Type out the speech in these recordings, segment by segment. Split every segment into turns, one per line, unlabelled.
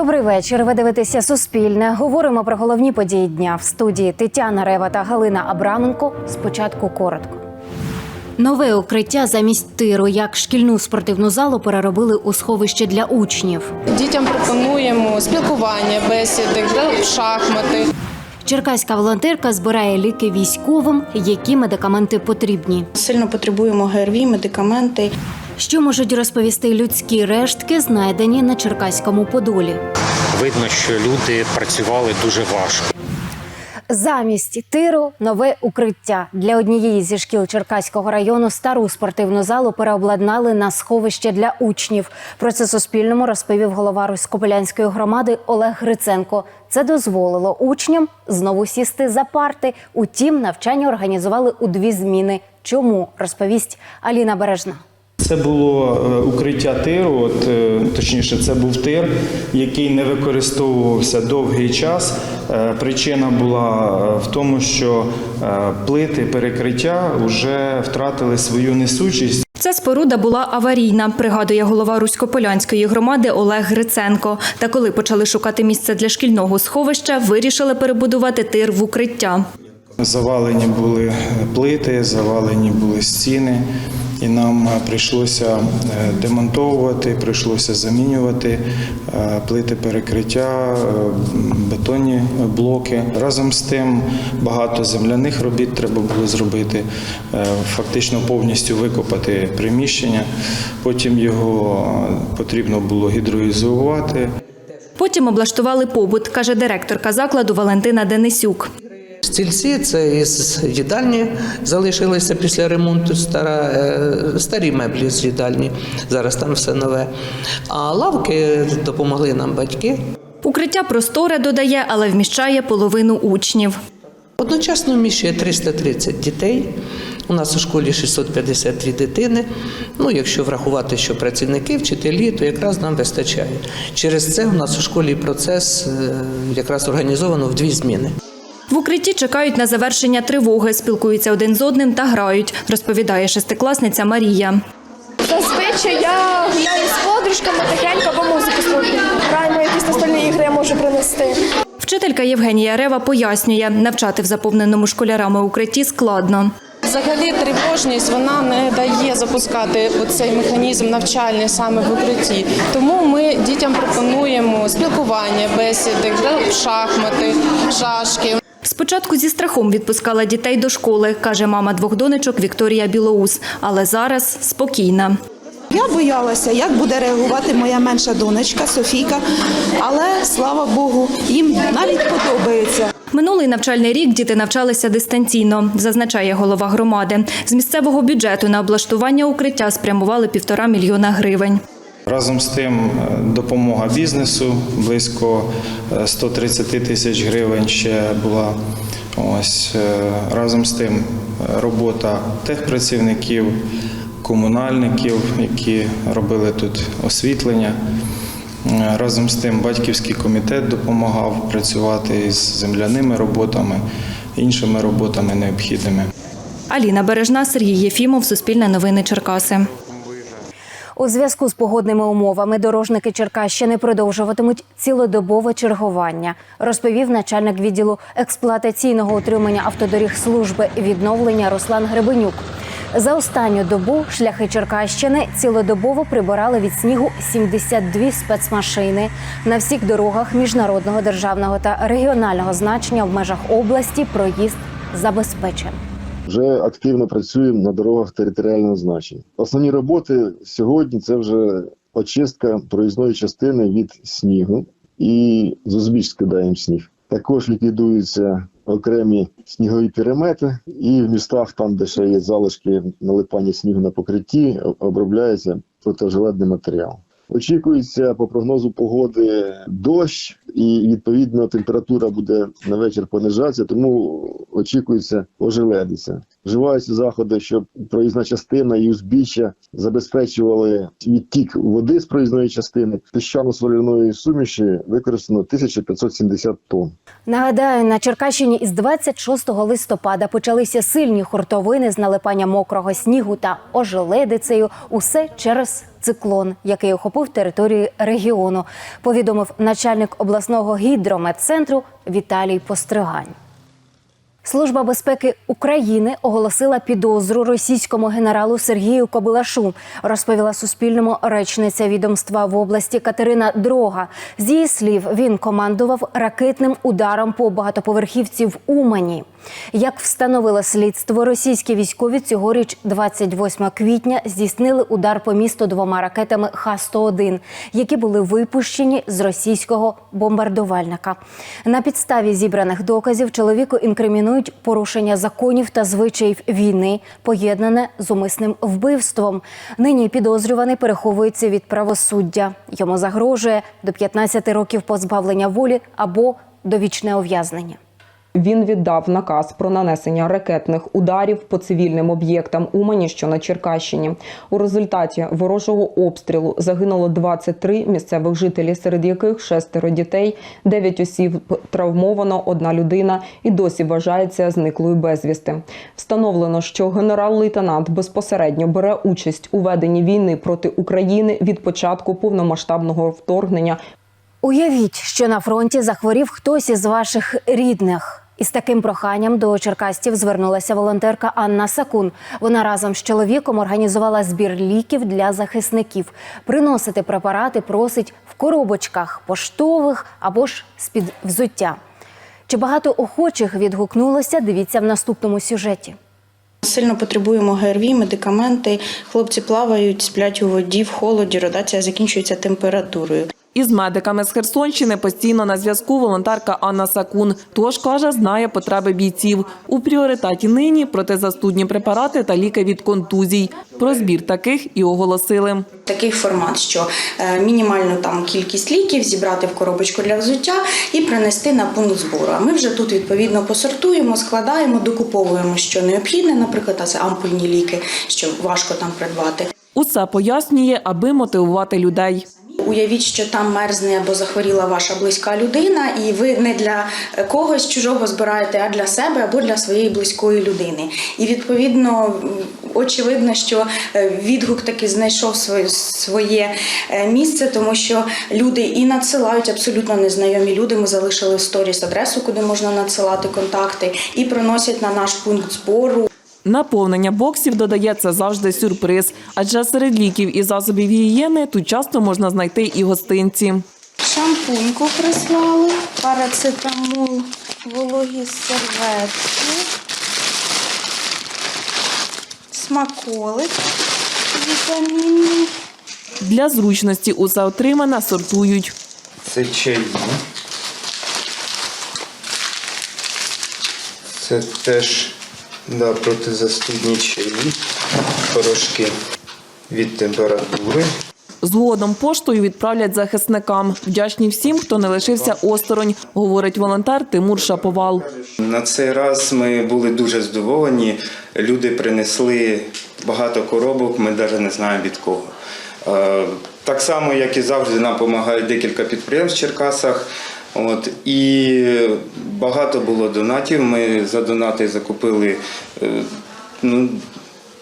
Добрий вечір. Ви дивитеся Суспільне. Говоримо про головні події дня в студії Тетяна Рева та Галина Абраменко. Спочатку коротко. Нове укриття замість тиру, як шкільну спортивну залу переробили у сховище для учнів.
Дітям пропонуємо спілкування, бесіди, шахмати.
Черкаська волонтерка збирає ліки військовим, які медикаменти потрібні.
Сильно потребуємо ГРВІ, медикаменти.
Що можуть розповісти людські рештки, знайдені на Черкаському Подолі.
Видно, що люди працювали дуже важко.
Замість тиру нове укриття для однієї зі шкіл Черкаського району стару спортивну залу переобладнали на сховище для учнів. Про це Суспільному розповів голова Руськополянської громади Олег Гриценко. Це дозволило учням знову сісти за парти. Утім, навчання організували у дві зміни. Чому розповість Аліна Бережна.
Це було е, укриття тиру, от, е, точніше, це був тир, який не використовувався довгий час. Е, Причина була в тому, що плити перекриття вже втратили свою несучість.
Ця споруда була аварійна, пригадує голова Руськополянської громади Олег Гриценко. Та коли почали шукати місце для шкільного сховища, вирішили перебудувати тир в укриття.
Завалені були плити, завалені були стіни, і нам е, прийшлося е, демонтовувати, прийшлося замінювати е, плити перекриття, е, бетонні блоки. Разом з тим багато земляних робіт треба було зробити, е, фактично повністю викопати приміщення. Потім його е, потрібно було гідроізолювати.
Потім облаштували побут, каже директорка закладу Валентина Денисюк.
Стільці це із їдальні залишилися після ремонту стара, е, старі меблі з їдальні. Зараз там все нове. А лавки допомогли нам батьки.
Укриття просторе додає, але вміщає половину учнів.
Одночасно вміщує 330 дітей. У нас у школі 652 дитини. Ну, якщо врахувати, що працівники, вчителі, то якраз нам вистачає. Через це у нас у школі процес е, якраз організовано в дві зміни.
Укритті чекають на завершення тривоги, спілкуються один з одним та грають, розповідає шестикласниця Марія.
Зазвичай я гуляю з подружками тихенько або музику слухаю. Граємо якісь настольні ігри, я можу принести.
Вчителька Євгенія Рева пояснює, навчати в заповненому школярами укритті складно.
Взагалі тривожність вона не дає запускати цей механізм навчальний саме в укритті. Тому ми дітям пропонуємо спілкування, бесіди, шахмати, шашки.
Спочатку зі страхом відпускала дітей до школи, каже мама двох донечок Вікторія Білоус, але зараз спокійна.
Я боялася, як буде реагувати моя менша донечка Софійка, але слава Богу, їм навіть подобається.
Минулий навчальний рік діти навчалися дистанційно, зазначає голова громади. З місцевого бюджету на облаштування укриття спрямували півтора мільйона гривень.
Разом з тим е, допомога бізнесу близько е, 130 тисяч гривень ще була. Ось е, разом з тим е, робота техпрацівників, комунальників, які робили тут освітлення. Е, Разом з тим батьківський комітет допомагав працювати із земляними роботами, іншими роботами необхідними.
Аліна Бережна, Сергій Єфімов, Суспільне новини Черкаси.
У зв'язку з погодними умовами дорожники Черкащини продовжуватимуть цілодобове чергування, розповів начальник відділу експлуатаційного утримання автодоріг служби відновлення Руслан Гребенюк. За останню добу шляхи Черкащини цілодобово прибирали від снігу 72 спецмашини. На всіх дорогах міжнародного державного та регіонального значення в межах області проїзд забезпечений.
Вже активно працюємо на дорогах територіального значення. Основні роботи сьогодні це вже очистка проїзної частини від снігу і з скидаємо сніг. Також ліквідуються окремі снігові пірамети, і в містах, там, де ще є залишки налипання снігу на покритті, обробляється протижилетний матеріал. Очікується по прогнозу погоди дощ і відповідно температура буде на вечір понижатися, тому очікується ожеледиця. Вживаються заходи, щоб проїзна частина і узбіччя забезпечували відтік води з проїзної частини. Піщано-соляної суміші використано 1570 тонн.
Нагадаю, на Черкащині із 26 листопада почалися сильні хуртовини з налипанням мокрого снігу та ожеледицею. Усе через циклон, який охопив територію регіону, повідомив начальник обласного гідрометцентру Віталій Постригань. Служба безпеки України оголосила підозру російському генералу Сергію Кобилашу, розповіла Суспільному речниця відомства в області Катерина Дрога. З її слів, він командував ракетним ударом по багатоповерхівці в Умані. Як встановило слідство, російські військові цьогоріч, 28 квітня, здійснили удар по місту двома ракетами Х-101, які були випущені з російського бомбардувальника. На підставі зібраних доказів чоловіку інкримінують порушення законів та звичаїв війни, поєднане з умисним вбивством. Нині підозрюваний переховується від правосуддя. Йому загрожує до 15 років позбавлення волі або довічне ув'язнення.
Він віддав наказ про нанесення ракетних ударів по цивільним об'єктам Умані, що на Черкащині. У результаті ворожого обстрілу загинуло 23 місцевих жителі, серед яких шестеро дітей, 9 осіб травмовано, одна людина і досі вважається зниклою безвісти. Встановлено, що генерал-лейтенант безпосередньо бере участь у веденні війни проти України від початку повномасштабного вторгнення
Уявіть, що на фронті захворів хтось із ваших рідних. Із таким проханням до черкастів звернулася волонтерка Анна Сакун. Вона разом з чоловіком організувала збір ліків для захисників. Приносити препарати просить в коробочках поштових або ж з-під взуття. Чи багато охочих відгукнулося? Дивіться в наступному сюжеті.
Сильно потребуємо ГРВІ, медикаменти. Хлопці плавають, сплять у воді, в холоді, ротація закінчується температурою.
Із медиками з Херсонщини постійно на зв'язку волонтерка Анна Сакун. Тож каже, знає потреби бійців. У пріоритеті нині протизастудні препарати та ліки від контузій. Про збір таких і оголосили.
Такий формат, що е, мінімальну там кількість ліків зібрати в коробочку для взуття і принести на пункт збору. А ми вже тут відповідно посортуємо, складаємо, докуповуємо, що необхідне, наприклад, це ампульні ліки, що важко там придбати.
Усе пояснює, аби мотивувати людей.
Уявіть, що там мерзне або захворіла ваша близька людина, і ви не для когось чужого збираєте, а для себе або для своєї близької людини. І відповідно очевидно, що е, відгук таки знайшов своє, своє е, місце, тому що люди і надсилають абсолютно незнайомі люди. Ми залишили сторіс адресу, куди можна надсилати контакти, і приносять на наш пункт збору.
Наповнення боксів додається завжди сюрприз, адже серед ліків і засобів гігієни тут часто можна знайти і гостинці.
Шампуньку прислали, парацетамол, вологі серветки, смаколик вітамінний.
Для зручності усе отримане сортують.
Це чаї. Це теж да, протизастудні чаї, порошки від температури.
Згодом поштою відправлять захисникам. Вдячні всім, хто не лишився осторонь, говорить волонтер Тимур Шаповал.
На цей раз ми були дуже здивовані. Люди принесли багато коробок, ми навіть не знаємо від кого. Е, Так само, як і завжди, нам допомагають декілька підприємств в Черкасах. От, і багато було донатів. Ми за донати закупили е, ну,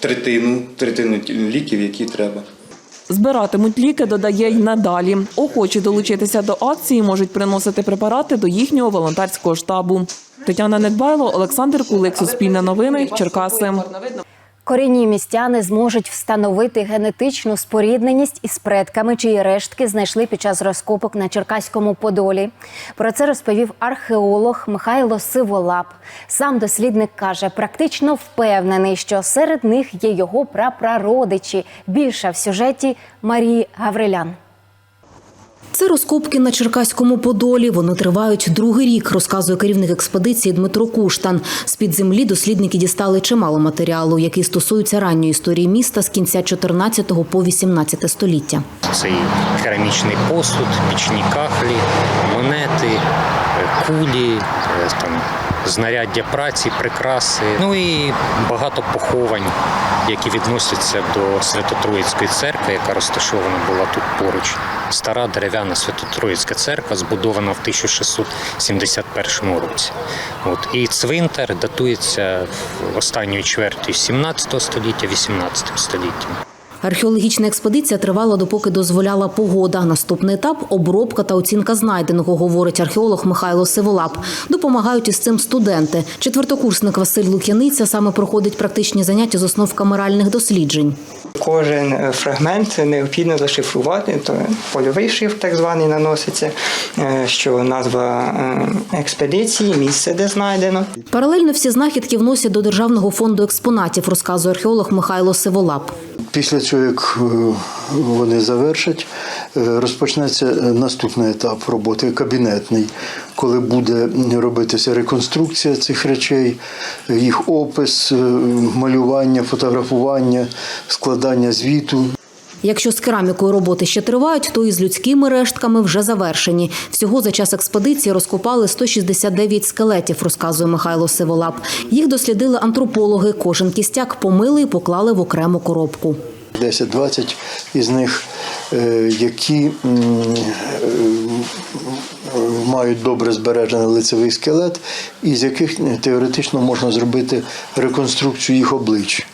третину, третину ліків, які треба.
Збиратимуть ліки, додає й надалі. Охочі долучитися до акції можуть приносити препарати до їхнього волонтерського штабу. Тетяна Недбайло, Олександр Кулик, Суспільне новини, Черкаси.
Корінні містяни зможуть встановити генетичну спорідненість із предками, чиї рештки знайшли під час розкопок на Черкаському Подолі. Про це розповів археолог Михайло Сиволап. Сам дослідник каже, практично впевнений, що серед них є його прапрародичі. Більше в сюжеті Марії Гаврилян.
Це розкопки на Черкаському Подолі. Вони тривають другий рік, розказує керівник експедиції Дмитро Куштан. З під землі дослідники дістали чимало матеріалу, який стосується ранньої історії міста з кінця 14 по 18 століття.
Це керамічний посуд, пічні кахлі, монети, е, кулі, е, там, знаряддя праці, прикраси. Ну і багато поховань, які відносяться до Свято-Троїцької церкви, яка розташована була тут поруч. Стара дерев'яна Свято-Троїцька церква, збудована в 1671 році. От. І цвинтар датується останньою чвертю 17 століття, 18 століттям.
Археологічна експедиція тривала допоки дозволяла погода. Наступний етап обробка та оцінка знайденого, говорить археолог Михайло Сиволап. Допомагають із цим студенти. Четвертокурсник Василь Лук'яниця саме проходить практичні заняття з основ камеральних досліджень.
Кожен е, фрагмент необхідно зашифрувати, то польовий шифр так званий наноситься, е, що назва е, експедиції, місце, де знайдено.
Паралельно всі знахідки вносять до державного фонду експонатів, розказує археолог Михайло Сиволап.
Після цього, як е, вони завершать, е, розпочнеться е, наступний етап роботи кабінетний, коли буде робитися реконструкція цих речей, їх опис, малювання, фотографування, складання звіту.
Якщо з керамікою роботи ще тривають, то і з людськими рештками вже завершені. Всього за час експедиції розкопали 169 скелетів, розказує Михайло Сиволап. Їх дослідили антропологи. Кожен кістяк помили і поклали в окрему коробку.
10-20 із них, е, які е, мають добре збережений лицевий скелет, і з яких е, теоретично можна зробити реконструкцію їх облич.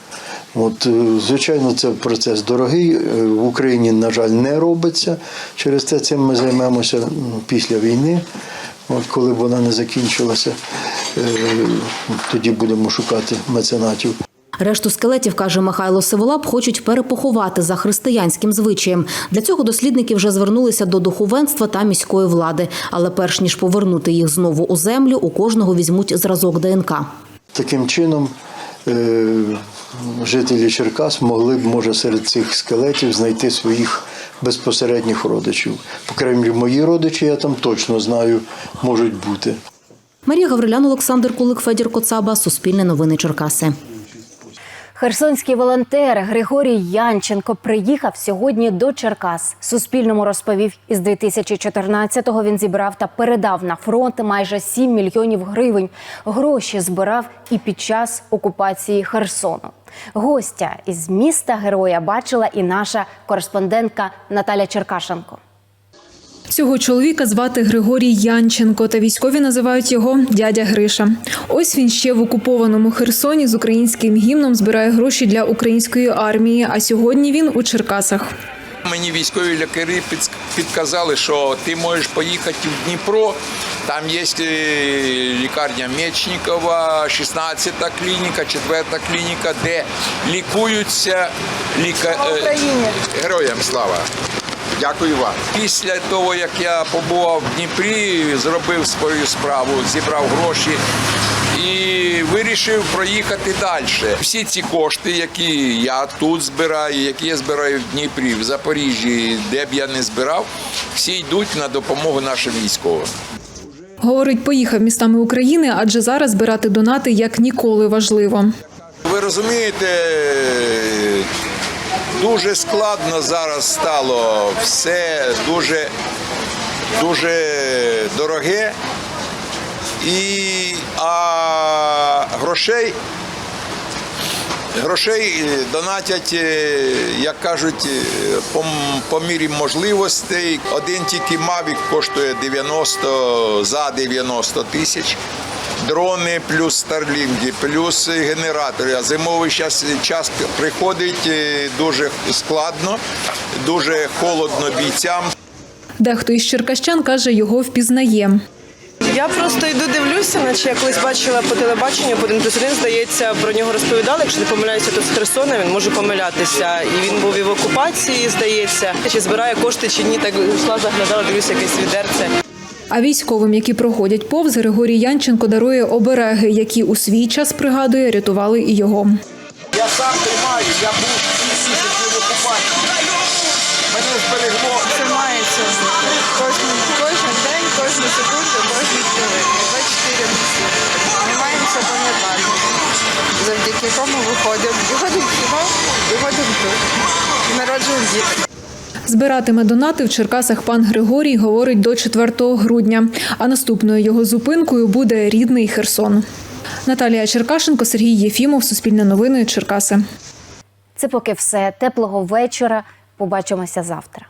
От, е, звичайно, це процес дорогий. е, В Україні, на жаль, не робиться. Через це цим ми займемося після війни. От коли б вона не закінчилася, е, тоді будемо шукати меценатів.
Решту скелетів, каже Михайло Сиволап, хочуть перепоховати за християнським звичаєм. Для цього дослідники вже звернулися до духовенства та міської влади. Але перш ніж повернути їх знову у землю, у кожного візьмуть зразок ДНК.
Таким чином, жителі Черкас могли б, може, серед цих скелетів знайти своїх безпосередніх родичів. По крайній мої родичі, я там точно знаю, можуть бути.
Марія Гаврилян, Олександр Кулик, Федір Коцаба, Суспільне новини Черкаси.
Херсонський волонтер Григорій Янченко приїхав сьогодні до Черкас. Суспільному розповів, із 2014-го він зібрав та передав на фронт майже 7 мільйонів гривень. Гроші збирав і під час окупації Херсону. Гостя із міста героя бачила і наша кореспондентка Наталя Черкашенко.
Цього чоловіка звати Григорій Янченко, та військові називають його дядя Гриша. Ось він ще в окупованому Херсоні з українським гімном збирає гроші для української армії. А сьогодні він у Черкасах.
Мені військові лікарі підказали, що ти можеш поїхати в Дніпро. Там є е, лікарня Мечникова, 16-та клініка, 4-та клініка, де лікуються ліка... е, героям слава. Дякую вам. Після того, як я побував в Дніпрі, зробив свою справу, зібрав гроші і вирішив проїхати далі. Всі ці кошти, які я тут збираю, які я збираю в Дніпрі, в Запоріжжі, де б я не збирав, всі йдуть на допомогу нашим військовим.
Говорить, поїхав містами України, адже зараз збирати донати як ніколи важливо.
Ви розумієте, дуже складно зараз стало все дуже, дуже дороге. І а грошей, грошей е, донатять, е, як кажуть, е, по, по мірі можливостей. Один тільки Мавік коштує 90 за 90 тисяч. Дрони плюс старлінги, плюс генератори. А зимовий час, час приходить е, дуже складно, дуже холодно бійцям.
Дехто із черкащан каже, його впізнає.
Я просто йду дивлюся, наче я колись бачила по телебаченню, по 1 плюс 1, здається, про нього розповідали. Якщо не помиляюся, то з Херсона він може помилятися. І він був і в окупації, здається. Чи збирає кошти, чи ні, так йшла, заглядала, дивлюся якесь відерце.
А військовим, які проходять повз, Григорій Янченко дарує обереги, які у свій час пригадує, рятували і його.
Я сам тримаю, я був всі місяці в окупації. Мене зберегло.
Це мається бути. Кожен, кожен день, кожну секунду, кожну хвилину. 24 на 7. Маємо це пам'ятати. Завдяки кому виходимо. Виходимо в кіно, виходимо тут. Народжуємо дітей.
Збиратиме донати в Черкасах пан Григорій говорить до 4 грудня. А наступною його зупинкою буде рідний Херсон. Наталія Черкашенко, Сергій Єфімов, Суспільне новини, Черкаси.
Це поки все. Теплого вечора. Побачимося завтра.